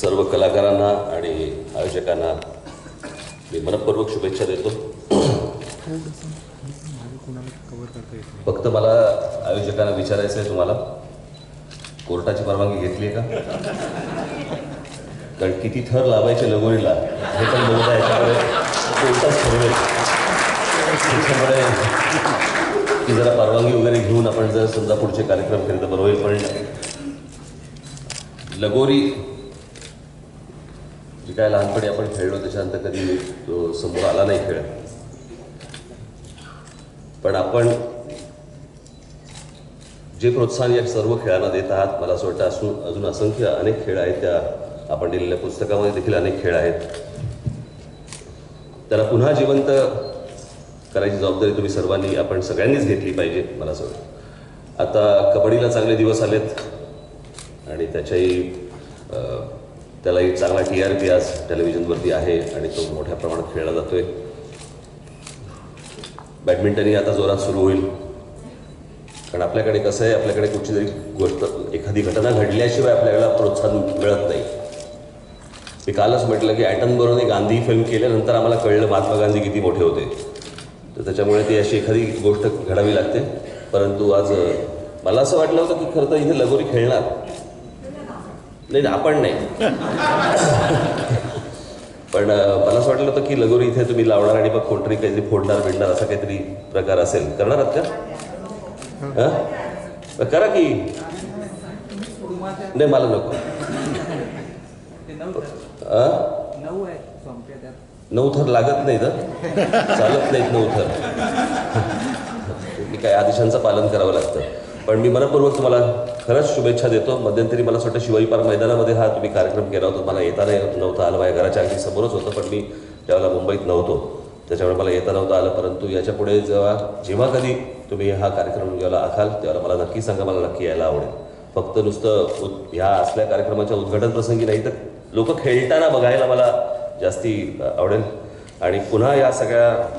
सर्व कलाकारांना आणि आयोजकांना मी मनपूर्वक शुभेच्छा देतो. फक्त मला आयोजकांना विचारायचं आहे तुम्हाला. कोर्टाची परवानगी घेतली आहे का? कारण किती थर लावायचे लगोरीला हे पण बहुधा याच्यामुळे कोर्टच ठरवेल. त्याच्यामुळे ती जरा परवानगी वगैरे घेऊन आपण जर समजा पुढचे कार्यक्रम केले तर बरोबर पण लगोरी जे काय लहानपणी आपण खेळलो त्याच्यानंतर कधी तो समोर आला नाही खेळ. पण आपण जे प्रोत्साहन या सर्व खेळांना देत आहात मला असं वाटतं असून अजून असंख्य अनेक खेळ आहेत त्या आपण दिलेल्या पुस्तकामध्ये देखील अनेक खेळ आहेत. त्याला पुन्हा जिवंत करायची जबाबदारी तुम्ही सर्वांनी आपण सगळ्यांनीच घेतली पाहिजे मला असं वाटतं. आता कबड्डीला चांगले दिवस आलेत आणि त्याच्याही त्याला त्यालाही चांगला टी आर पी आज टेलिव्हिजनवरती आहे आणि तो मोठ्या प्रमाणात खेळला जातोय. बॅडमिंटनही आता जोरात सुरू होईल. कारण आपल्याकडे कसं आहे आपल्याकडे कुठची तरी गोष्ट एखादी घटना घडल्याशिवाय आपल्याला प्रोत्साहन मिळत नाही. मी कालच म्हटलं की ॲटनबरोबर गांधी फिल्म केल्यानंतर आम्हाला कळलं महात्मा गांधी किती मोठे होते. तर त्याच्यामुळे ती अशी एखादी गोष्ट घडावी लागते. परंतु आज मला असं वाटलं होतं की खरं तर इथे लगोरी खेळणार. नाही नाही, आपण नाही. पण मला असं वाटलं होतं की लगोरी इथे तुम्ही लावणार आणि मग कोणतरी काहीतरी फोडणार बिडणार असा काहीतरी प्रकार असेल. करणार आहात का? हं? करा की. नाही मला नको? नऊ थर लागत नाही तर चालत नाहीत नऊ थर. काय आदेशांचं पालन करावं लागतं. पण मी मनपूर्वक तुम्हाला खरंच शुभेच्छा देतो. मध्यंतरी मला असं वाटतं शिवाजी पार्क मैदानामध्ये हा तुम्ही कार्यक्रम केला होता. मला येता नाही नव्हता आलं. माझ्या घराच्या अगदी समोरच होतं पण मी त्यावेळेला मुंबईत नव्हतो त्याच्यामुळे मला येता नव्हतं आलं. परंतु याच्यापुढे जेव्हा जेव्हा कधी तुम्ही हा कार्यक्रम घ्यायला आखाल तेव्हा मला नक्की सांगा मला नक्की यायला आवडेल. फक्त नुसतं उद- ह्या असल्या कार्यक्रमाच्या उद्घाटन प्रसंगी नाही तर लोक खेळताना बघायला मला जास्ती आवडेल. आणि पुन्हा या सगळ्या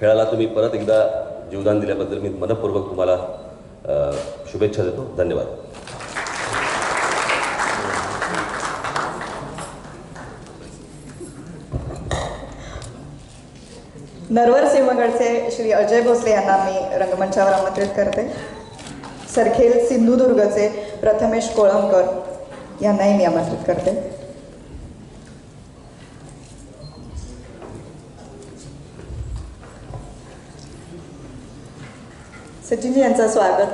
खेळाला तुम्ही परत एकदा जीवदान दिल्याबद्दल मी मनपूर्वक तुम्हाला शुभेच्छा देतो. धन्यवाद. नरवर सिंहगडचे श्री अजय भोसले यांना मी रंगमंचावर आमंत्रित करते. सरखेल सिंधुदुर्गचे प्रथमेश कोळंबकर यांनाही मी आमंत्रित करते. सचिनजी यांचं स्वागत.